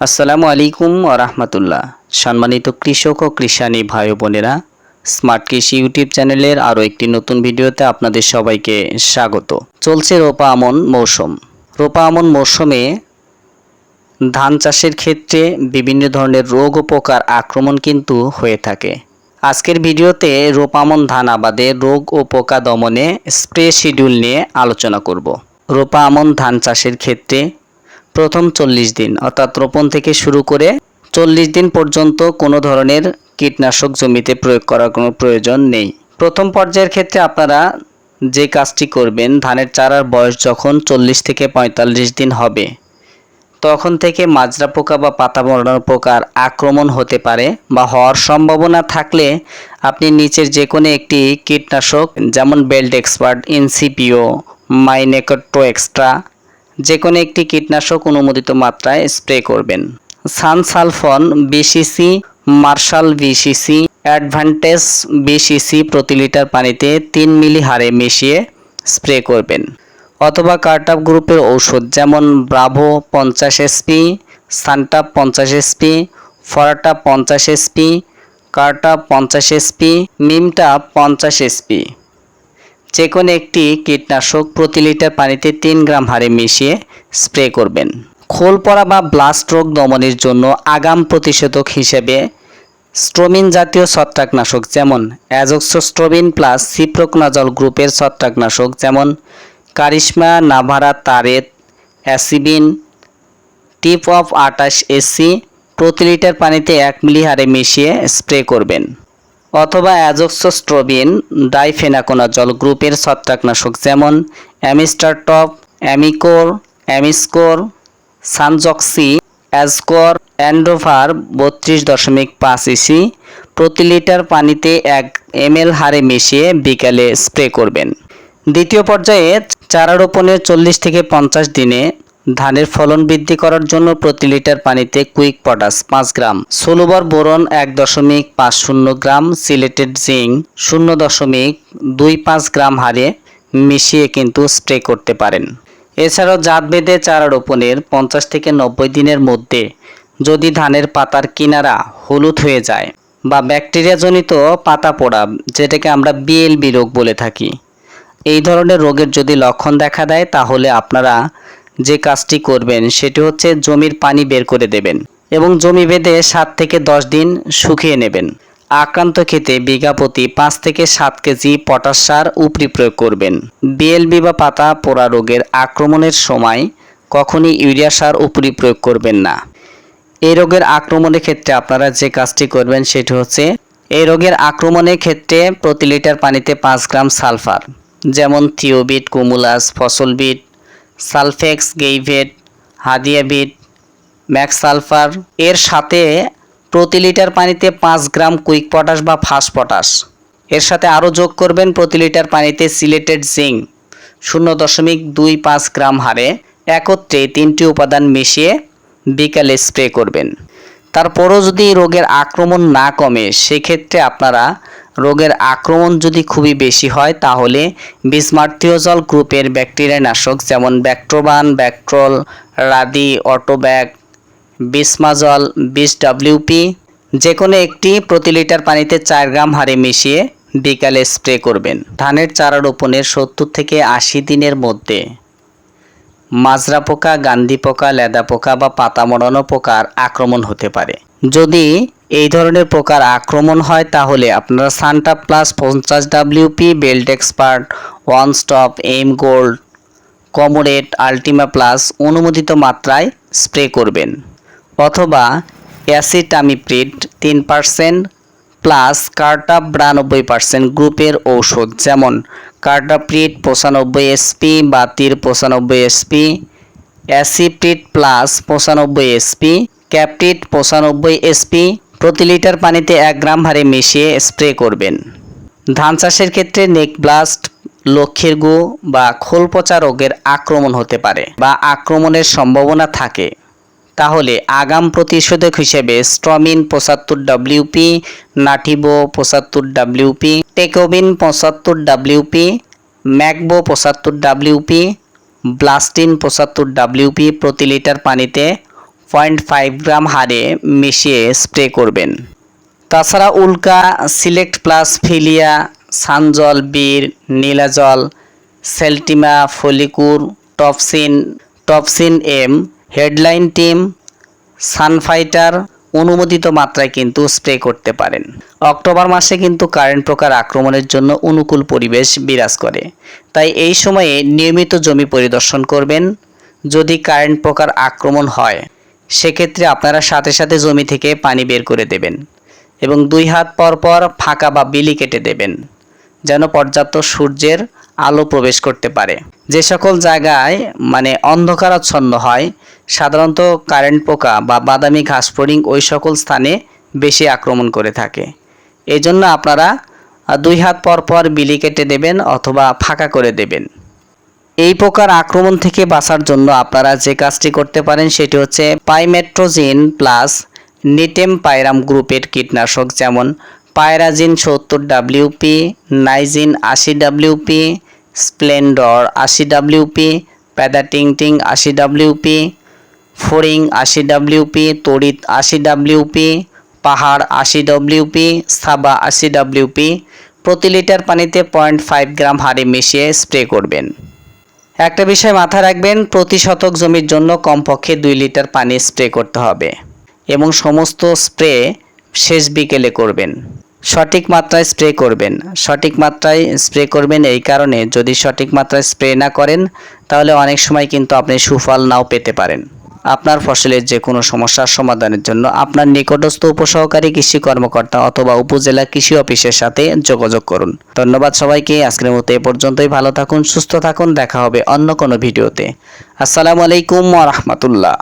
আসসালামু আলাইকুম রাহমাতুল্লাহ। সম্মানিত কৃষক ও কৃষানি ভাই বোনেরা, স্মার্ট কৃষি ইউটিউব চ্যানেলের আরও একটি নতুন ভিডিওতে আপনাদের সবাইকে স্বাগত। চলছে রোপা আমন মৌসুম। রোপা আমন মৌসুমে ধান চাষের ক্ষেত্রে বিভিন্ন ধরনের রোগ ও পোকার আক্রমণ কিন্তু হয়ে থাকে। আজকের ভিডিওতে রোপামন ধান আবাদে রোগ ও পোকা দমনে স্প্রে শিডিউল নিয়ে আলোচনা করব। রোপা আমন ধান চাষের ক্ষেত্রে প্রথম চল্লিশ দিন, অর্থাৎ রোপণ থেকে শুরু করে চল্লিশ দিন পর্যন্ত কোনো ধরনের কীটনাশক জমিতে প্রয়োগ করার কোনো প্রয়োজন নেই। প্রথম পর্যায়ের ক্ষেত্রে আপনারা যে কাজটি করবেন, ধানের চারার বয়স যখন চল্লিশ থেকে পঁয়তাল্লিশ দিন হবে, তখন থেকে মাজরা পোকা বা পাতা মরানোর পোকার আক্রমণ হতে পারে বা হওয়ার সম্ভাবনা থাকলে আপনি নিচের যে কোনো একটি কীটনাশক, যেমন বেল্ট এক্সপার্ট ইনসিপিও মাইনেকটো এক্সট্রা যে কোনো একটি কীটনাশক অনুমোদিত মাত্রায় স্প্রে করবেন। সানসালফন BCC Marshal BCC Advantage BCC প্রতি লিটার পানিতে তিন মিলি হারে মিশিয়ে স্প্রে করবেন। অথবা কার্টাপ গ্রুপের ঔষধ যেমন ব্রাভো পঞ্চাশ এসপি সান্টাপ পঞ্চাশ এসপি ফরাটা পঞ্চাশ এসপি কার্টাপ পঞ্চাশ এসপি মিমটা পঞ্চাশ এসপি যে কোনো একটি কীটনাশক প্রতি লিটার পানিতে তিন গ্রাম হারে মিশিয়ে স্প্রে করবেন। খোল পড়া বা ব্লাস্ট রোগ দমনের জন্য আগাম প্রতিষেধক হিসেবে স্ট্রোমিন জাতীয় ছত্রাকনাশক যেমন অ্যাজোক্সোস্ট্রোবিন প্লাস সিপ্রোকনাজল গ্রুপের ছত্রাকনাশক যেমন কারিশমা, নাভারা, তারেত, অ্যাসিবিন, টিপ অফ আটাশ এসি প্রতি লিটার পানিতে এক মিলি হারে মিশিয়ে স্প্রে করবেন। অথবা অ্যাজোক্সোস্ট্রোবিন, ডাইফেনাকোনাজল গ্রুপের ছত্রাকনাশক, যেমন অ্যামিস্টারটপ, অ্যামিকোর, অ্যামিস্কোর, সানজক্সি, অ্যাজকোর, অ্যান্ডোভার বত্রিশ দশমিক পাঁচ ইসি, প্রতি লিটার পানিতে এক এমএল হারে মিশিয়ে বিকালে স্প্রে করবেন। দ্বিতীয় পর্যায়ে চারা রোপণের চল্লিশ থেকে পঞ্চাশ দিনে ধানের ফলন বৃদ্ধি করার জন্য প্রতি লিটার পানিতে কুইক পটাশ পাঁচ গ্রাম। সোলোবার বোরন এক দশমিক পাঁচ শূন্য গ্রাম, সিলেটেড জিঙ্ক শূন্য দশমিক দুই পাঁচ গ্রাম হারে মিশিয়ে কিন্তু স্প্রে করতে পারেন। এছাড়াও জাত বেঁধে চারা রোপণের পঞ্চাশ থেকে নব্বই দিনের মধ্যে যদি ধানের পাতার কিনারা হলুদ হয়ে যায় বা ব্যাকটেরিয়াজনিত পাতা পোড়া, যেটাকে আমরা বিএলবি রোগ বলে থাকি, এই ধরনের রোগের যদি লক্ষণ দেখা দেয়, তাহলে আপনারা যে কাজটি করবেন সেটি হচ্ছে জমির পানি বের করে দেবেন এবং জমি বেঁধে সাত থেকে দশ দিন শুকিয়ে নেবেন। আক্রান্ত ক্ষেতে বিঘা প্রতি পাঁচ থেকে সাত কেজি পটাশ সার উপরি প্রয়োগ করবেন। বিএলবি বা পাতা পোড়া রোগের আক্রমণের সময় কখনই ইউরিয়া সার উপরি প্রয়োগ করবেন না। এই রোগের আক্রমণের ক্ষেত্রে আপনারা যে কাজটি করবেন সেটি হচ্ছে, এই রোগের আক্রমণের ক্ষেত্রে প্রতি লিটার পানিতে পাঁচ গ্রাম সালফার, যেমন থিওবিট, কুমুলাস, ফসলবিট সালফেক্স, গেইভেট, হাদিয়াবিট ম্যাক্স সালফার এর সাথে প্রতি লিটার পানিতে পাঁচ গ্রাম কুইক পটাশ বা ফাস পটাশ। এর সাথে আরও যোগ করবেন প্রতি লিটার পানিতে সিলেটেড জিঙ্ক, শূন্য দশমিক দুই পাঁচ গ্রাম হারে। একত্রে তিনটি উপাদান মিশিয়ে বিকালে স্প্রে করবেন। তারপরও যদি রোগের আক্রমণ না কমে, সেক্ষেত্রে আপনারা রোগের আক্রমণ যদি খুবই বেশি হয়, তাহলে বিসমার্থিওজল গ্রুপের ব্যাকটেরিয়া নাশক যেমন ব্যাক্ট্রোবান ব্যাক্ট্রল, রাদি অটোব্যাক বিসমাজল বিস ডাব্লিউপি যে কোনো একটি প্রতি লিটার পানিতে চার গ্রাম হারে মিশিয়ে বিকালে স্প্রে করবেন। ধানের চারা রোপণের সত্তর থেকে আশি দিনের মধ্যে। মাজরা পোকা, গান্ধী পোকা, লেদা পোকা বা পাতা মরানো পোকার আক্রমণ হতে পারে। যদি এই ধরনের পোকার আক্রমণ হয় তাহলে আপনারা সান্টা প্লাস পঞ্চাশ WP Belt expert, one stop, M Gold কমোরেট Ultima plus অনুমোদিত মাত্রায় স্প্রে করবেন। অথবা অ্যাসিটামিপ্রিড তিন পার্সেন্ট প্লাস কার্টাপ বিরানব্বই পার্সেন্ট গ্রুপের ঔষধ, যেমন কার্টাপ্রিড পঁচানব্বই এসপি বা তীর পঁচানব্বই এসপি অ্যাসিপ্রিড প্লাস পঁচানব্বই এসপি ক্যাপটিড পঁচানব্বই এসপি প্রতি লিটার পানিতে এক গ্রাম হারে মিশিয়ে স্প্রে করবেন। ধান চাষের ক্ষেত্রে নেক ব্লাস্ট, লক্ষ্যের গু বা খোল পচা রোগের আক্রমণ হতে পারে বা আক্রমণের সম্ভাবনা থাকে। তাহলে আগাম প্রতিষেধক হিসেবে স্ট্রমিন পঁচাত্তর ডাব্লিউপি নাটিবো পঁচাত্তর ডাব্লিউপি টেকোবিন পঁচাত্তর ডাব্লিউপি ম্যাকবো পঁচাত্তর ডাব্লিউপি ব্লাস্টিন পঁচাত্তর ডাব্লিউপি প্রতি লিটার পানিতে পয়েন্ট ফাইভ গ্রাম হারে মিশিয়ে স্প্রে করবেন। তাছাড়া উল্কা, সিলেক্ট প্লাস ফিলিয়া, সানজল, বীর, নীলাজল, সেলটিমা, ফলিকুর, Topsin Topsin M, headline team, সানফাইটার অনুমোদিত মাত্রায় কিন্তু স্প্রে করতে পারেন। অক্টোবর মাসে কিন্তু কারেন্ট প্রকার আক্রমণের জন্য অনুকূল পরিবেশ বিরাজ করে। তাই এই সময়ে নিয়মিত জমি পরিদর্শন করবেন। যদি কারেন্ট প্রকার আক্রমণ হয় সেক্ষেত্রে আপনারা সাথে সাথে জমি থেকে পানি বের করে দেবেন এবং দুই হাত পর পর ফাঁকা বা বিলি কেটে দেবেন, যেন পর্যাপ্ত সূর্যের আলো প্রবেশ করতে পারে। যে সকল জায়গায় মানে অন্ধকারাচ্ছন্ন হয়, সাধারণত কারেন্ট পোকা বা বাদামি ঘাস ফড়িং ওই সকল স্থানে বেশি আক্রমণ করে থাকে। এই জন্য আপনারা দুই হাত পর পর বিলি কেটে দেবেন অথবা ফাঁকা করে দেবেন। এই প্রকার আক্রমণ থেকে বাঁচার জন্য আপনারা যে কাজটি করতে পারেন সেটি হচ্ছে পাইমেট্রোজিন প্লাস নিটেম পাইরাম গ্রুপের কীটনাশক, যেমন পায়রাজিন সত্তর ডাব্লিউপি নাইজিন আশি ডাব্লিউপি স্প্লেন্ডর আশি ডাব্লিউপি প্যাদাটিংটিং আশি ডাব্লিউপি ফোরিং আশি ডাব্লিউপি তড়িৎ আশি ডাব্লিউপি পাহাড় আশি ডাব্লিউপি সাবা আশি ডাব্লিউপি প্রতি লিটার পানিতে পয়েন্ট ফাইভ গ্রাম হারে মিশিয়ে স্প্রে করবেন। একটা বিষয় মাথায় রাখবেন, প্রতি শতক জমির জন্য কমপক্ষে দুই লিটার পানি স্প্রে করতে হবে এবং সমস্ত স্প্রে শেষ বিকেলে করবেন। সঠিক মাত্রায় স্প্রে করবেন। সঠিক মাত্রায় স্প্রে করবেন এই কারণে যদি সঠিক মাত্রায় স্প্রে না করেন, তাহলে অনেক সময় কিন্তু আপনি সুফল নাও পেতে পারেন। আপনার ফসলের যে কোনো সমস্যার সমাধানের জন্য আপনার নিকটস্থ উপসহকারী কৃষি কর্মকর্তা অথবা উপজেলা কৃষি অফিসের সাথে যোগাযোগ করুন। ধন্যবাদ সবাইকে, আজকের মতো এ পর্যন্তই। ভালো থাকুন, সুস্থ থাকুন। দেখা হবে অন্য কোনো ভিডিওতে। আসসালামু আলাইকুম রাহমাতুল্লাহ।